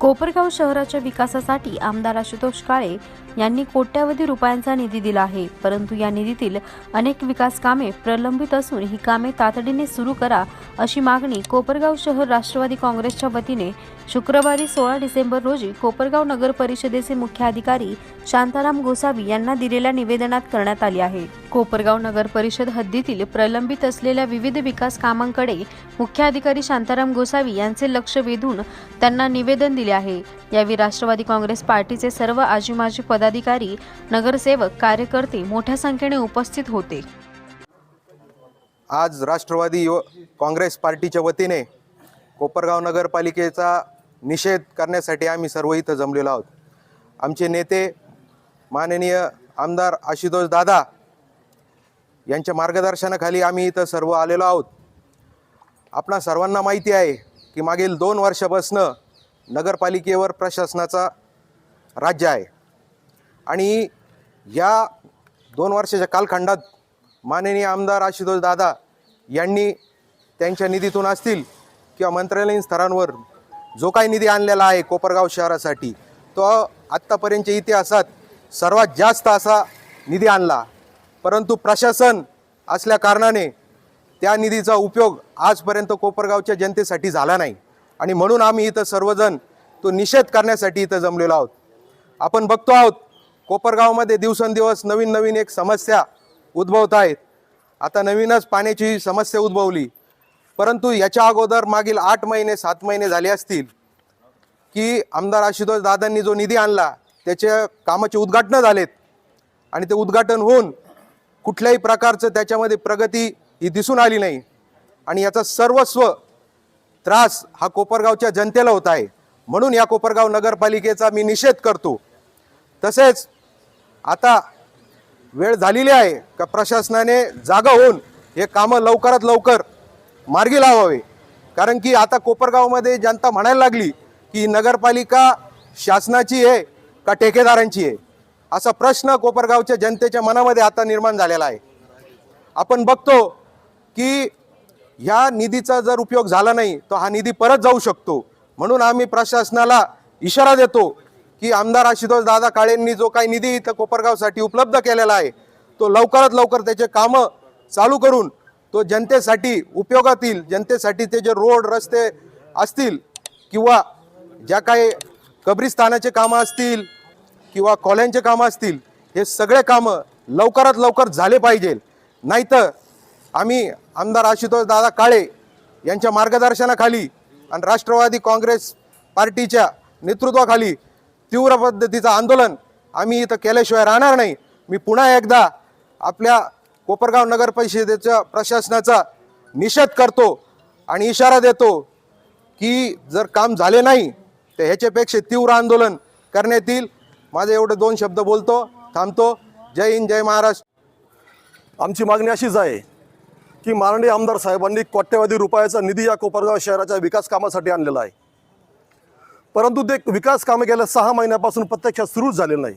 कोपरगाव शहराच्या विकासासाठी आमदार आशुतोष काळे यांनी कोट्यावधी रुपयांचा निधी दिला आहे. परंतु या निधीतील अनेक विकास कामे प्रलंबित असून ही कामे तातडीने सुरू करा अशी मागणी कोपरगाव शहर राष्ट्रवादी काँग्रेसच्या वतीने शुक्रवारी सोळा डिसेंबर रोजी कोपरगाव नगर परिषदेचे मुख्याधिकारी शांताराम गोसावी यांना दिलेल्या निवेदनात करण्यात आली आहे. कोपरगाव नगर परिषद हद्दीतील प्रलंबित असलेल्या विविध विकास कामांकडे मुख्याधिकारी शांताराम गोसावी यांचे लक्ष वेधून त्यांना निवेदन दिले आहे. यावेळी राष्ट्रवादी काँग्रेस पार्टीचे सर्व आजी माजी पदाधिकारी नगरसेवक कार्यकर्ते मोठ्या संख्येने उपस्थित होते. आज राष्ट्रवादी युव काँग्रेस पार्टीच्या वतीने कोपरगाव नगरपालिकेचा निषेध करण्यासाठी आम्ही सर्व इथं जमलेलो आहोत. आमचे नेते माननीय आमदार आशुतोष दादा यांच्या मार्गदर्शनाखाली आम्ही इथं सर्व आलेलो आहोत. आपणा सर्वांना माहिती आहे की मागील दोन वर्षापासनं नगरपालिकेवर प्रशासनाचा राज्य आहे. आणि या दोन वर्षाच्या कालखंडात माननीय आमदार आशुतोष दादा यांनी त्यांच्या निधीतून असतील किंवा मंत्रालयीन स्तरांवर जो काही निधी आणलेला आहे कोपरगाव शहरासाठी तो आत्तापर्यंतच्या इतिहासात सर्वात जास्त असा निधी आणला. परंतु प्रशासन असल्या कारणाने त्या निधीचा उपयोग आजपर्यंत कोपरगावच्या जनतेसाठी झाला नाही. आणि म्हणून आम्ही इथं सर्वजण तो निषेध करण्यासाठी इथं जमलेलो आहोत. आपण बघतो आहोत कोपरगावमध्ये दिवसेंदिवस नवीन नवीन एक समस्या उद्भवत आहेत. आता नवीनच पाण्याची समस्या उद्भवली. परंतु याच्या अगोदर मागील आठ महिने सात महिने झाले असतील की आमदार आशुतोष दादांनी जो निधी आणला त्याच्या कामाचे उद्घाटनं झालेत. आणि ते उद्घाटन होऊन कुठल्याही प्रकारचं त्याच्यामध्ये प्रगती ही दिसून आली नाही. आणि याचा सर्वस्व त्रास हा कोपरगावच्या जनतेला होत आहे. म्हणून या कोपरगाव नगरपालिकेचा मी निषेध करतो. तसेच आता वेळ झालेली आहे का प्रशासनाने जागा होऊन हे कामं लवकरात लवकर मार्गी लावावे. कारण की आता कोपरगावमध्ये जनता म्हणायला लागली की नगरपालिका शासनाची आहे का ठेकेदारांची आहे? असा प्रश्न कोपरगावच्या जनतेच्या मनामध्ये आता निर्माण झालेला आहे. आपण बघतो की ह्या निधीचा जर उपयोग झाला नाही तर हा निधी परत जाऊ शकतो. म्हणून आम्ही प्रशासनाला इशारा देतो की आमदार आशुतोष दादा काळेंनी जो काही निधी इथं कोपरगावसाठी उपलब्ध केलेला आहे तो लवकरात लवकर त्याचे कामं चालू करून तो जनतेसाठी उपयोगात येईल जनतेसाठी ते जे रोड रस्ते असतील किंवा ज्या काही कब्रिस्तानाचे कामं असतील किंवा कॉल्यांचे कामं असतील हे सगळे कामं लवकरात लवकर झाले पाहिजे. नाहीतर आम्ही आमदार आशुतोष दादा काळे यांच्या मार्गदर्शनाखाली आणि राष्ट्रवादी काँग्रेस पार्टीच्या नेतृत्वाखाली तीव्र पद्धतीचं आंदोलन आम्ही इथं केल्याशिवाय राहणार नाही. मी पुन्हा एकदा आपल्या कोपरगाव नगर परिषदेच्या प्रशासनाचा निषेध करतो आणि इशारा देतो की जर काम झाले नाही तर ह्याच्यापेक्षा तीव्र आंदोलन करण्यात येईल. माझे एवढे दोन शब्द बोलतो थांबतो. जय हिंद जय महाराष्ट्र. आमची मागणी अशीच आहे की माननीय आमदार साहेबांनी कोट्यवधी रुपयाचा निधी या कोपरगाव शहराच्या विकास कामासाठी आणलेला आहे. परंतु ते विकास कामे गेल्या सहा महिन्यापासून प्रत्यक्षात सुरूच झालेलं नाही.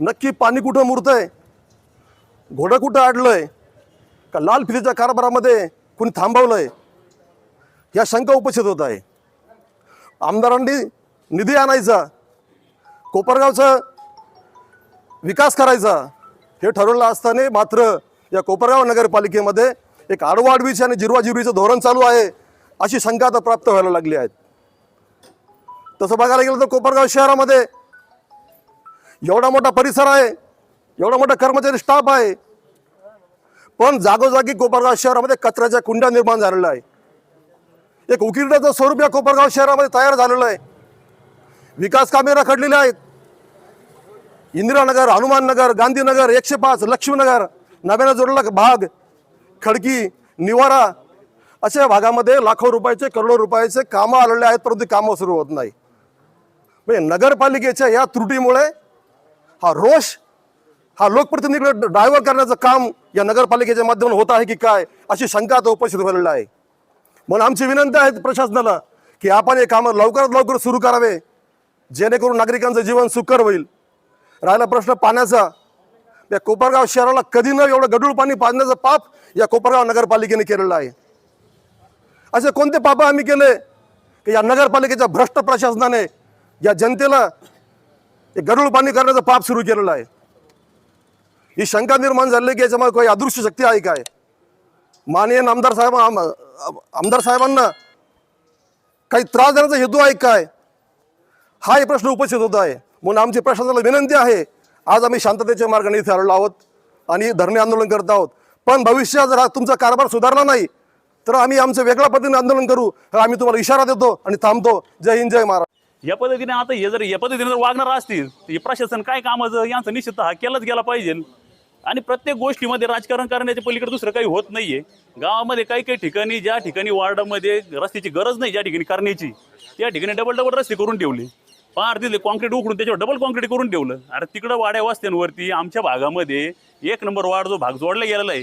नक्की पाणी कुठं मुरतंय? घोडं कुठं अडलंय का लाल फितीच्या कारभारामध्ये कुणी थांबवलंय? या शंका उपस्थित होत आहे. आमदारांनी निधी आणायचा कोपरगावचा विकास करायचा हे ठरवलं असताना मात्र या कोपरगाव नगरपालिकेमध्ये एक आडवाडवीचे आणि जिरवाजिरवीचं धोरण चालू आहे अशी शंका आता प्राप्त व्हायला लागली आहेत. तसं बघायला गेलं तर कोपरगाव शहरामध्ये एवढा मोठा परिसर आहे एवढा मोठा कर्मचारी स्टाफ आहे. पण जागोजागी कोपरगाव शहरामध्ये कचऱ्याच्या कुंड्या निर्माण झालेल्या आहे एक उकिरड्याचं स्वरूप या कोपरगाव शहरामध्ये तयार झालेलं आहे. विकास कामे रखडलेली आहेत. इंदिरानगर हनुमाननगर गांधीनगर एकशे पाच लक्ष्मीनगर नव्यानं जोडलेला भाग खडकी निवारा अशा भागामध्ये लाखो रुपयाचे करोडो रुपयाचे कामं आलेले आहेत परंतु कामं सुरू होत नाही. म्हणजे नगरपालिकेच्या या त्रुटीमुळे हा रोष हा लोकप्रतिनिधीकडे ड्रायव्हर करण्याचं काम या नगरपालिकेच्या माध्यमातून होत आहे की काय अशी शंका आता उपस्थित झालेली आहे. म्हणून आमची विनंती आहे प्रशासनाला की आपण हे कामं लवकरात लवकर सुरू करावे. जेणेकरून नागरिकांचं जीवन सुकर होईल. राहिला प्रश्न पाण्याचा. या कोपरगाव शहराला कधी न एवढं गडूळ पाणी पाजण्याचं पाप या कोपरगाव नगरपालिकेने केलेलं आहे. असे कोणते पाप आम्ही केले? की या नगरपालिकेच्या भ्रष्ट प्रशासनाने या जनतेला गढूळ पाणी करण्याचं पाप सुरू केलेलं आहे. ही शंका निर्माण झाली की याच्यामध्ये काही अदृश्य शक्ती आहे काय? माननीय आमदार साहेब आम- आमदार साहेबांना काही त्रास देण्याचा हेतू आहे काय? हा एक प्रश्न उपस्थित होत आहे. म्हणून आमची प्रशासनाला विनंती आहे आज आम्ही शांततेच्या मार्गाने इथे आलेलो आहोत आणि धरणे आंदोलन करत आहोत. पण भविष्यात जर हा तुमचा कारभार सुधारला नाही तर आम्ही आमचं वेगळ्या पद्धतीने आंदोलन करू आम्ही तुम्हाला इशारा देतो आणि थांबतो. जय हिंद जय महाराज या पद्धतीने आता हे जर या पद्धतीने जर वागणार असतील तर हे प्रशासन काय कामाचं यांचा निश्चित हा केलाच गेला पाहिजे. आणि प्रत्येक गोष्टीमध्ये राजकारण करण्याच्या पलीकडे दुसरं काही होत नाहीये. गावामध्ये काही काही ठिकाणी ज्या ठिकाणी वार्डामध्ये रस्त्याची गरज नाही ज्या ठिकाणी करण्याची त्या ठिकाणी डबल डबल रस्ते करून ठेवले. पार दिले कॉन्क्रीट उकडून त्याच्यावर डबल कॉन्क्रीट करून ठेवलं. अरे तिकडं वाड्या वस्त्यांवरती आमच्या भागामध्ये एक नंबर वाड जो भाग जोडला गेलेला आहे.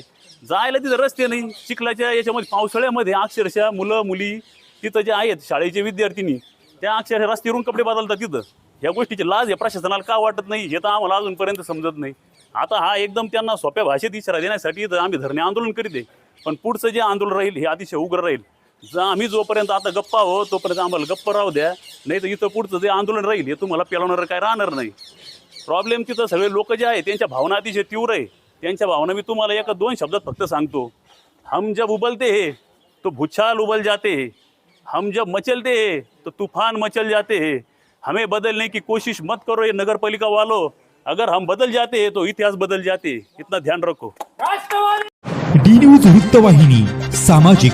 जायला तिथं रस्ते नाही. चिखलाच्या याच्यामध्ये पावसाळ्यामध्ये अक्षरशः मुलं मुली तिथं जे आहेत शाळेचे विद्यार्थिनी त्या अक्षरशः रस्त्यावरून कपडे बदलतात तिथं. ह्या गोष्टीची लाज या प्रशासनाला का वाटत नाही हे तर आम्हाला अजूनपर्यंत समजत नाही. आता हा एकदम त्यांना सोप्या भाषेत इशारा देण्यासाठी इथं आम्ही धरणे आंदोलन करीत आहे. पण पुढचं जे आंदोलन राहील हे अतिशय उग्र राहील. जर आम्ही जोपर्यंत आता गप्पा हो तोपर्यंत आम्हाला गप्प राहू द्या. नाही तर इथं पुढचं जे आंदोलन राहील हे तुम्हाला पेलवणारं काय राहणार नाही. प्रॉब्लेम तिथं सगळे लोक जे आहे त्यांच्या भावना अतिशय तीव्र आहे. त्यांच्या भावना मी तुम्हाला एका दोन शब्दात फक्त सांगतो. हम जब उबलते हैं तो भूचाल उबल जाते हैं. हम जब मचलते हैं तो तूफान मचल जाते हैं. हमें बदलने की कोशिश मत करो ये नगर पालिका वालों. अगर हम बदल जाते हैं तो इतिहास बदल जाते इतना ध्यान रखो. डी न्यूज वृत्तवाहिनी सामाजिक